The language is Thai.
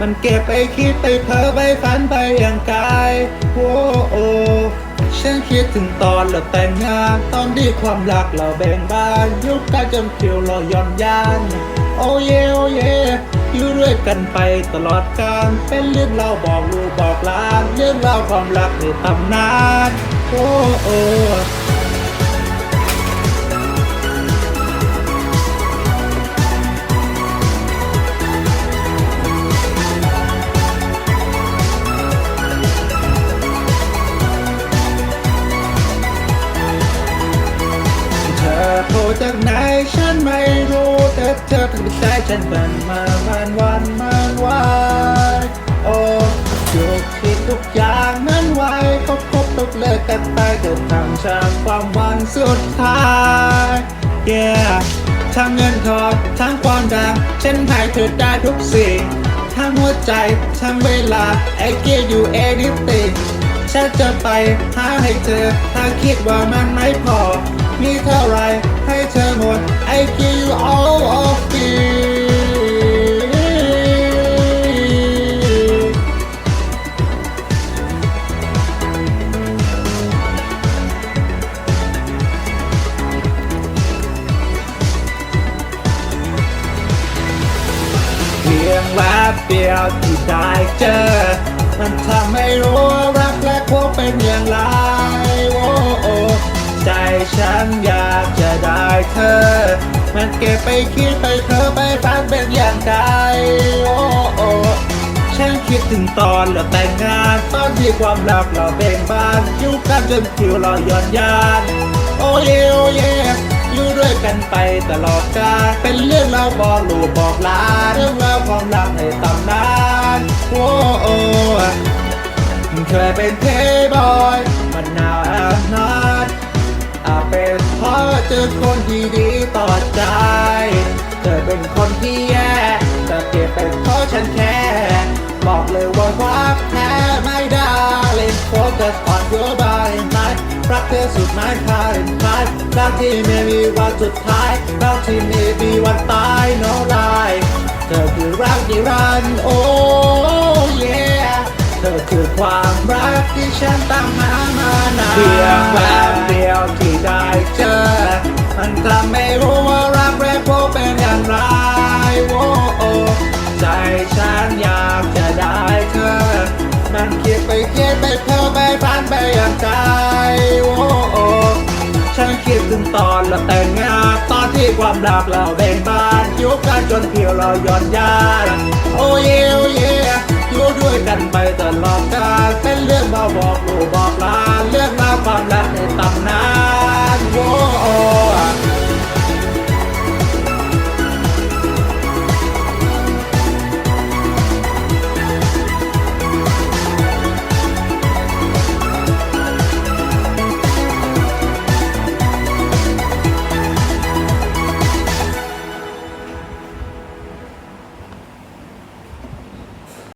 มันเก็บไปคิดไปเพ้อไปฝันไปอย่างกายโว้โอฉันคิดถึงตอนเราแต่งงาน ตอนที่ความรักเราแบ่งบานยุคการจำเขียวเราย่อนยาน โอ้เยโอ้เยอยู่ด้วยกันไปตลอดกาลเป็นเรื่องเราบอกลูกบอกลาน เรื่องเราความรักในตำนาน โอ้โอ จากไหนฉันไม่รู้แต่เธอเป็นใจฉันมันมาวันวันมันวายโอ้ทุกคิดทุกอย่างนั้นไว้ก็คบทุกเลิกกันไปเกิดทำฉันความหวันสุดท้าย yeah ทั้งเงินทองทั้งความดังฉันให้เธอได้ทุกสิ่ง ทั้งหัวใจทั้งเวลา I give you anything ฉันจะไปหาให้เธอ ถ้าคิดว่ามันไม่พอ เดียวที่ได้เจอ มันทำให้รู้ว่ารักและพบเป็นอย่างไรโอ้โอใจฉันอยากจะได้เธอ มันเก็บไปคิดไปเธอไปฝันเป็นอย่างไรโอ้โอฉันคิดถึงตอนเราแต่งงานตอนที่ความรักเราเบ่งบานอยู่กันจนผิวเราหย้อนยาน โอ้ยโอ้ย กันไปตลอดกาลเป็นเรื่องเราบอกลูกบอกหลานเรื่องราวความรักในตำนานโอ้โอเคยเป็นเพย์บอยมันนาวแอบนัดอาเป็นเพราะเจอคนที่ดีต่อใจเธอเป็นคนที่แย่แต่เก็บเป็นเพราะฉันแค่บอกเลยว่ารักแท้ไม่ได้เล่นโฟกัส on your body รักเธอสุดไม่คาดคายรักที่ไม่มีวันสุดท้ายรักที่ไม่มีวันตาย no lie เธอคือรักนิรันดร์โอ้ yeah เธอคือความรักที่ฉันตามหามานานเพียงแวบเดียวที่ได้เจอ มันทำให้รู้ว่ารักแรกพบเป็นอย่างไรโอ้โอ้ใจฉันอยากจะได้เธอ มันคิดไปคิดไปเพ้อไปฝันไปอย่างใจโอ้โอ้ฉันคิดึงตอนเราแต่งงานตอนที่ความรักเราแบ่งบานยุบกันจนเพียวเราหย่อนยานโอ้เย่โอ้เย่